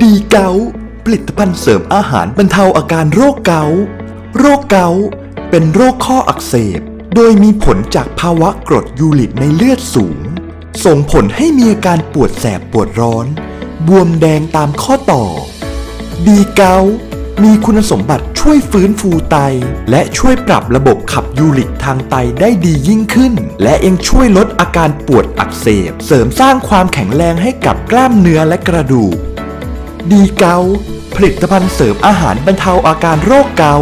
ดีเกาผลิตภัณฑ์เสริมอาหารบรรเทาอาการโรคเกาโรคเกาเป็นโรคข้ออักเสบ โดยมีผลจากภาวะกรดยูริกในเลือดสูง ส่งผลให้มีอาการปวดแสบปวดร้อน บวมแดงตามข้อต่อ ดีเกามีคุณสมบัติช่วยฟื้นฟูไต และช่วยปรับระบบขับยูริกทางไตได้ดียิ่งขึ้น และยังช่วยลดอาการปวดอักเสบ เสริมสร้างความแข็งแรงให้กับกล้ามเนื้อและกระดูก ดีเกาผลิตภัณฑ์เสริมอาหารบรรเทาอาการโรคเกา